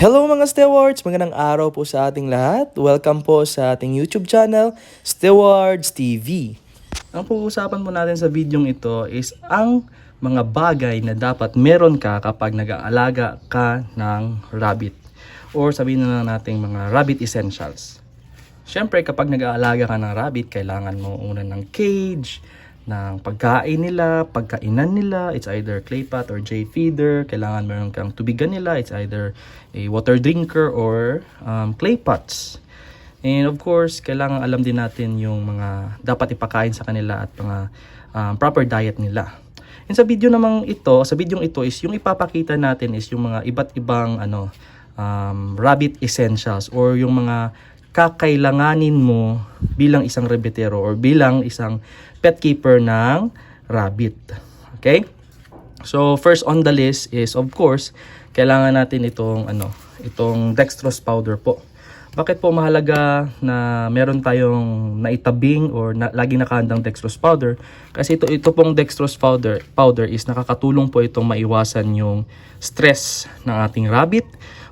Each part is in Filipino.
Hello mga stewards! Magandang araw po sa ating lahat. Welcome po sa ating YouTube channel, Stewards TV. Ang pag-uusapan po natin sa videong ito is ang mga bagay na dapat meron ka kapag nag-aalaga ka ng rabbit. Or sabihin na lang natin mga rabbit essentials. Siyempre, kapag nag-aalaga ka ng rabbit, kailangan mo una ng cage, ng pagkain nila, pagkainan nila, it's either clay pot or J feeder, kailangan meron kang tubigan nila, it's either a water drinker or um, clay pots. And of course, kailangan alam din natin yung mga dapat ipakain sa kanila at mga um, proper diet nila. And sa video namang ito, sa video ito is yung ipapakita natin is yung mga iba't ibang ano um, rabbit essentials or yung mga kakailanganin mo bilang isang rebetero or bilang isang pet keeper ng rabbit. Okay? So first on the list is of course, kailangan natin itong ano, itong dextrose powder po. Bakit po mahalaga na meron tayong naitabing or na, laging nakahandang dextrose powder? Kasi ito ito pong dextrose powder powder is nakakatulong po itong maiwasan yung stress ng ating rabbit.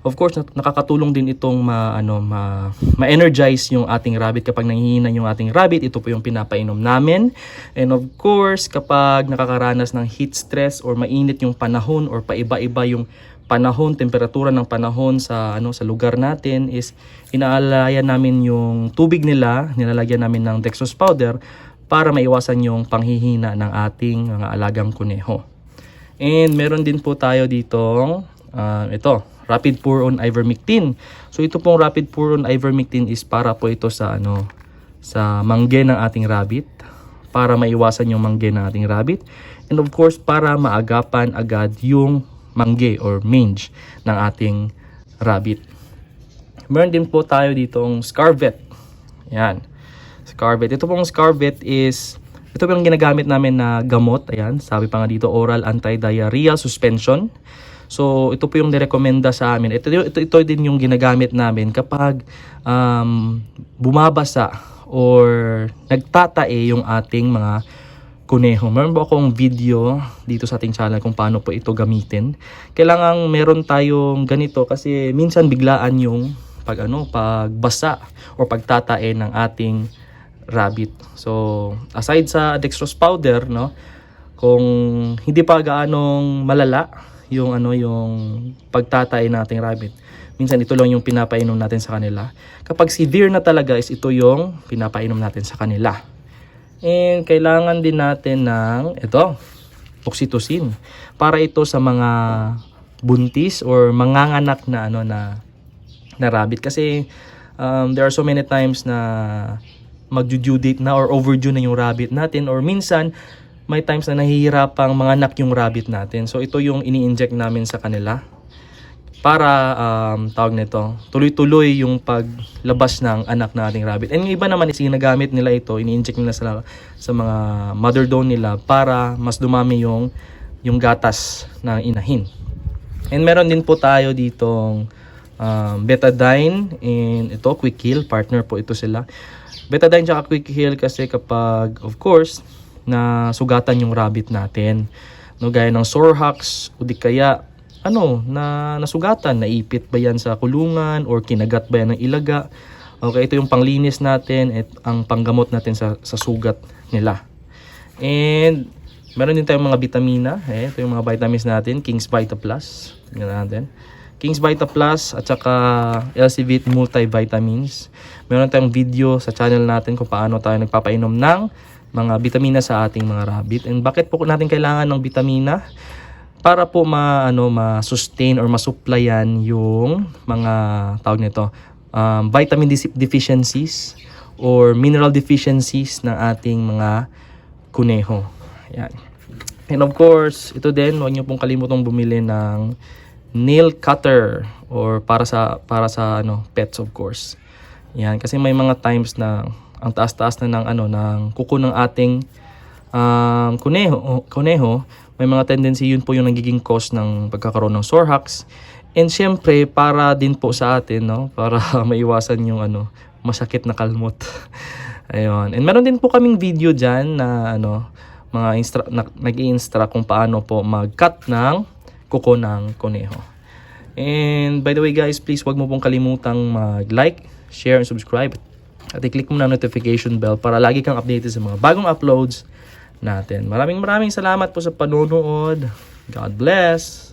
Of course, nak- nakakatulong din itong ma ano ma, ma-energize yung ating rabbit kapag nanghihina yung ating rabbit. Ito po yung pinapainom namin. And of course, kapag nakakaranas ng heat stress or mainit yung panahon or paiba-iba yung panahon, temperatura ng panahon sa ano sa lugar natin is inaalayan namin yung tubig nila, nilalagyan namin ng dextrose powder para maiwasan yung panghihina ng ating mga alagang kuneho. And meron din po tayo ditong ah, ito, rapid pour on ivermectin. So ito pong rapid pour on ivermectin is para po ito sa ano sa mangge ng ating rabbit para maiwasan yung mangge ng ating rabbit and of course para maagapan agad yung mangge or mange ng ating rabbit. Meron din po tayo ditong Scarvet. Yan. Scarvet. Ito pong Scarvet is ito po yung ginagamit namin na gamot. Ayan, sabi pa nga dito oral anti-diarrhea suspension. So, ito po yung nirekomenda sa amin. Ito, ito, ito din yung ginagamit namin kapag um, bumabasa or nagtatae yung ating mga kuneho. Meron po akong video dito sa ating channel kung paano po ito gamitin. Kailangan meron tayong ganito kasi minsan biglaan yung pag ano, pagbasa or pagtatae ng ating rabbit. So, aside sa dextrose powder, no, kung hindi pa gaanong malala yung ano yung pagtatay nating rabbit. Minsan ito lang yung pinapainom natin sa kanila. Kapag severe na talaga is ito yung pinapainom natin sa kanila. And kailangan din natin ng ito, oxytocin. Para ito sa mga buntis or manganganak na ano na na rabbit kasi um, there are so many times na mag-due date na or overdue na yung rabbit natin or minsan may times na nahihirapang mga anak yung rabbit natin. So ito yung ini-inject namin sa kanila para um, tawag nito, tuloy-tuloy yung paglabas ng anak na ating rabbit. And yung iba naman is ginagamit nila ito, ini-inject nila sa, sa mga mother dawn nila para mas dumami yung, yung gatas ng inahin. And meron din po tayo ditong um, betadine and ito, quick heal, partner po ito sila. Betadine tsaka quick heal kasi kapag, of course, na sugatan yung rabbit natin. No, gaya ng sore hocks o di kaya ano, na nasugatan, naipit ba yan sa kulungan or kinagat ba yan ng ilaga. Okay, ito yung panglinis natin at ang panggamot natin sa, sa sugat nila. And meron din tayong mga vitamina. Eh, ito yung mga vitamins natin, King's Vita Plus. Tingnan natin. King's Vita Plus at saka LCVit multivitamins. Meron tayong video sa channel natin kung paano tayo nagpapainom ng mga vitamina sa ating mga rabbit. And bakit po natin kailangan ng vitamina? Para po ma ano ma-sustain or masupplyan yung mga tawag nito um, vitamin deficiencies or mineral deficiencies ng ating mga kuneho. Yan. And of course, ito din, huwag niyo pong kalimutang bumili ng nail cutter or para sa para sa ano pets of course. Yan kasi may mga times na ang taas-taas na ng ano ng kuko ng ating um, kuneho, kuneho, may mga tendency yun po yung nagiging cause ng pagkakaroon ng sore hocks. And syempre, para din po sa atin, no, para maiwasan yung ano, masakit na kalmot. Ayun. And meron din po kaming video diyan na ano, mga instra- na, nag-i-instruct kung paano po mag-cut ng kuko ng kuneho. And by the way guys, please wag mo pong kalimutang mag-like, share, and subscribe. At i-click mo na notification bell para lagi kang updated sa mga bagong uploads natin. Maraming maraming salamat po sa panonood. God bless!